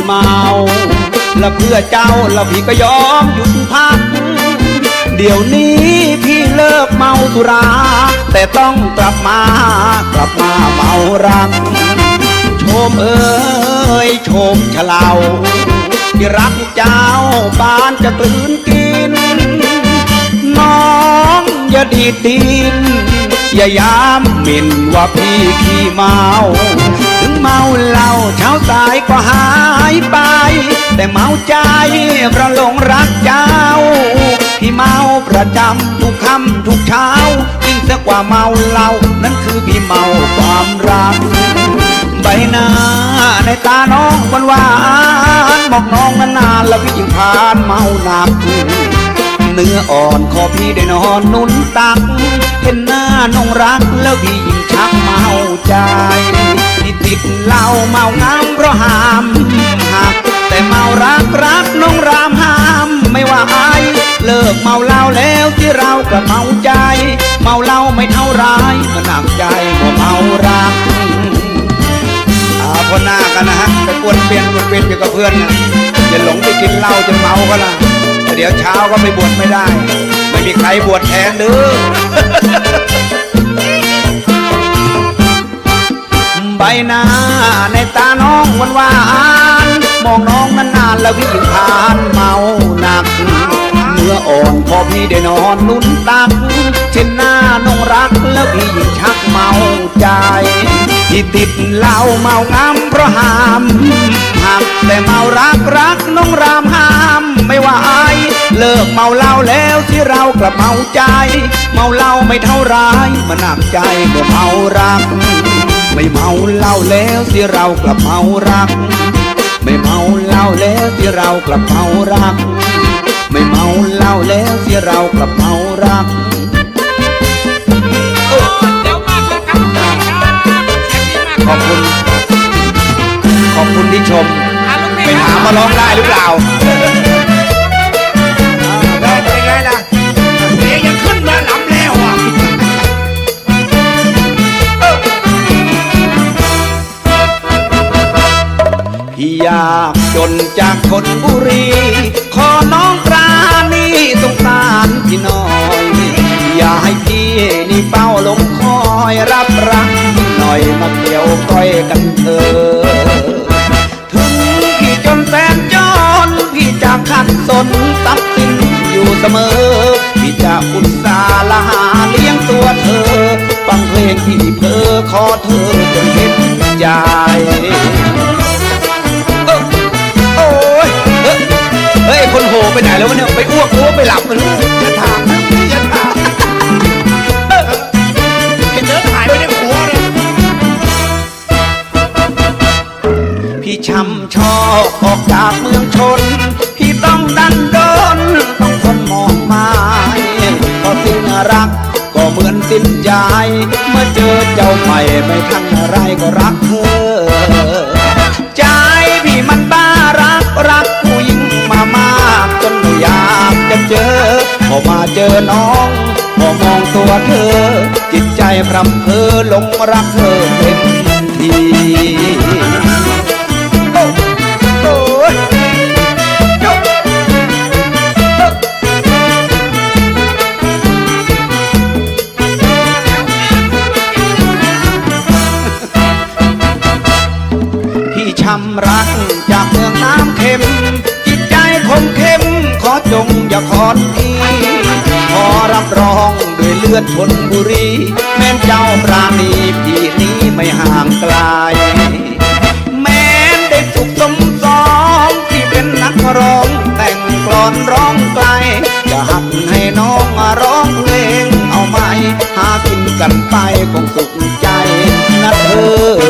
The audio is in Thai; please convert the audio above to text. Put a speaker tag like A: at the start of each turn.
A: พี่เมา และเพื่อเจ้าและพี่ก็ยอมหยุดพัก เดี๋ยวนี้พี่เลิกเมาสุรา แต่ต้องกลับมากลับมาเมารัก ชมเอ้ยชมเฉลาที่รักเจ้าปานจะกลืนกิน น้องอย่าดีดดินอย่ายามหมิ่นว่าพี่ขี้เมา ถึงเมาเหล้าเช้าสายก็หา ยไป แต่เมาใจเพราะหลงรักเจ้า พี่เมาประจำทุกค่ำทุกเช้ายิ่งสักกว่าเมาเหล้านั่นคือพี่เมาความรัก ใบหน้าในตาน้องมันหวานบอกน้องนานๆแล้วพี่ยิ่งผ่านเมาหนักเนื้ออ่อนขอพี่ได้นอนนุ่นตัก เห็นหน้าน้องรักแล้วพี่ยิ่งชักเมาใจ ติดเหล้าเมางามเพราะห้ามหักแต่เมารักรักน้องรามห้ามไม่ว่าอายเลิกเมาเหล้าแล้วที่เรากลับเมาใจ เมาเหล้าไม่เท่าไรมันหนักใจเมื่อเมารักอาพ่อหน้ากันนะฮะไปกวนเปลี่ยนกวนเปลี่ยนอยู่กับเพื่อนนะอย่าหลงไปกินเหล้าจนเมาก็ละเดี๋ยวเช้าก็ไปบวชไม่ได้ ไม่มีใครบวชแทนเด้อ ใบหน้าในตาน้องวันวานมองน้องนานๆแล้วพี่ยิ่งผ่านเมาหนักเนื้ออ่อนพอพี่ได้นอนนุ่นตัก เช่นหน้าน้องรักแล้วพี่ยิ่งชักเมาใจที่ติดเหล้าเมางามเพราะห้ามหักแต่เมารักรักน้องรามห้ามไม่ว่าอายเลิกเมาเหล้าแล้วที่เรากลับเมาใจ เมาเหล้าไม่เท่าไรมันหนักใจเมื่อเมารัก ไม่เมาเหล้าแล้วที่เรากลับเมารัก ไม่เมาเหล้าแล้วที่เรากลับเมารัก ไม่เมาเหล้าแล้วที่เรากลับเมารัก
B: เดี๋ยวมากเลยครับเสียงดีมาก
A: ขอบคุณ ขอบคุณที่ชม
B: อะลูก
A: ไป
B: พี่ค
A: หา
B: รับ
A: มาร้องได้หรือเปล่า พี่อยากจนจากคนบุรี ขอน้องปราณีสงสารพี่น้อย อย่าให้พี่นี่เป้าลงคอยรับรักหน่อยมาเกี่ยวก้อยกันเถอะถึงพี่จนแสนจนพี่จะขัดสนทรัพย์สินอยู่เสมอ พี่จะอุตส่าห์ละหาเลี้ยงตัวเธอฟังเพลงพี่เพอขอเธอจนเห็นใจ ไปไหนแล้ววะเนี่ยไปอ้วกหรือว่าไปหลับมันอย่าถามนะอย่าถาม
B: เห็นเดินหายไปในหัวเลย
A: พี่ช้ำชอกออกจากเมืองชน พี่ต้องดันโดนต้องคนมองมาพอสิ้นรัก ก็เหมือนสิ้นใจเมื่อเจอเจ้าใหม่ไม่ทันอะไรก็รักเธอ ใจพี่มันบ้ารักรักผู้หญิงมามา จะเจอ พอมาเจอน้อง พอมองตัวเธอ จิตใจพรำเพอหลงรักเธอเต็มทีโอ้โอ้ยโย่โอ้พี่ช้ำรักจากเมืองน้ำเค็ม จิตใจคมเข้ม ขอจงอย่าคอนทีขอรับรองด้วยเลือดชนบุรี แม่นเจ้าปราณีพี่นี้ไม่ห่างไกล แม้นได้สุขสมสองที่เป็นนักร้องแต่งกลอนร้องไกล จะหัดให้น้องมาร้องเพลงเอาไหมหากินกันไปคงสุขใจนะเธอ